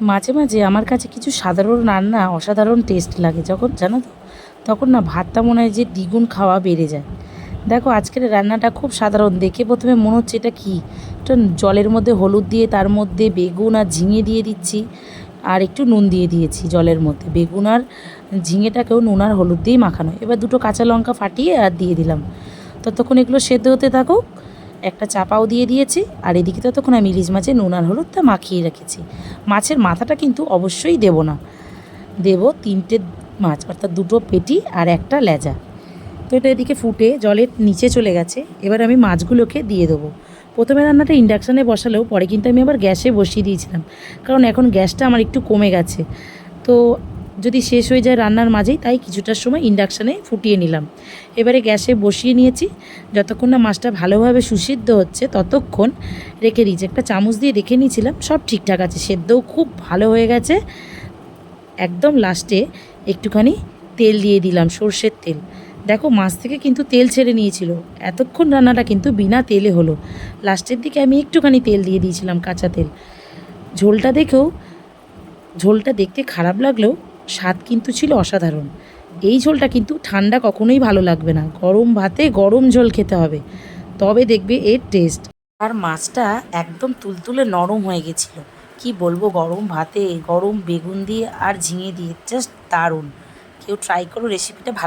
মাঝে মাঝে আমার কাছে কিছু সাধারণ রান্না অসাধারণ টেস্ট লাগে, যখন জানো তো, তখন না ভাতটা মনে হয় যে দ্বিগুণ খাওয়া বেড়ে যায়। দেখো, আজকের রান্নাটা খুব সাধারণ, দেখে প্রথমে মনে হচ্ছে এটা কী? একটু জলের মধ্যে হলুদ দিয়ে, তার মধ্যে বেগুন আর ঝিঙে দিয়ে দিচ্ছি, আর একটু নুন দিয়ে দিয়েছি জলের মধ্যে। বেগুন আর ঝিঙেটাকেও নুন আর হলুদ দিয়েই মাখানো। এবার দুটো কাঁচা লঙ্কা ফাটিয়ে আর দিয়ে দিলাম। ততক্ষণ এগুলো সেদ্ধ হতে থাকুক একটা চাপাও দিয়ে দিয়েছি, আর এদিকে ততক্ষণ আমি ইলিশ মাছে নুন আর হলুদটা মাখিয়ে রেখেছি। মাছের মাথাটা কিন্তু অবশ্যই দেব না। দেব তিনটে মাছ, অর্থাৎ দুটো পেটি আর একটা লেজা। তো এটা এদিকে ফুটে জলের নিচে চলে গেছে। এবার আমি মাছগুলোকে দিয়ে দেবো। প্রথমে রান্নাটা ইন্ডাকশানে বসালেও পরে কিন্তু আমি আবার গ্যাসে বসিয়ে দিয়েছিলাম। কারণ এখন গ্যাসটা আমার একটু কমে গেছে। তো যদি শেষ হয়ে যায় রান্নার মাঝেই, তাই কিছুটার সময় ইন্ডাকশানে ফুটিয়ে নিলাম। এবারে গ্যাসে বসিয়ে নিয়েছি। যতক্ষণ না মাছটা ভালোভাবে সুসিদ্ধ হচ্ছে, ততক্ষণ রেখে দিয়েছি। একটা চামচ দিয়ে রেখে নিয়েছিলাম, সব ঠিকঠাক আছে। সেদ্ধও খুব ভালো হয়ে গেছে। একদম লাস্টে একটুখানি তেল দিয়ে দিলাম, সর্ষের তেল। দেখো, মাছ থেকে কিন্তু তেল ছেড়ে নিয়েছিল। এতক্ষণ রান্নাটা কিন্তু বিনা তেলে হলো। লাস্টের দিকে আমি একটুখানি তেল দিয়ে দিয়েছিলাম, কাঁচা তেল। ঝোলটা দেখেও, ঝোলটা দেখতে খারাপ লাগলেও স্বাদ কিন্তু ছিল অসাধারণ। এই ঝোলটা কিন্তু ঠান্ডা কখনোই ভালো লাগবে না। গরম ভাতে গরম ঝোল খেতে হবে। তবে দেখবে এর টেস্ট আর মাছটা একদম তুলতুলে নরম হয়ে গেছিল। কি বলব, গরম ভাতে গরম বেগুন দিয়ে আর ঝিঙে দিয়ে জাস্ট দারুণ। কেউ ট্রাই করো রেসিপিটা ভালো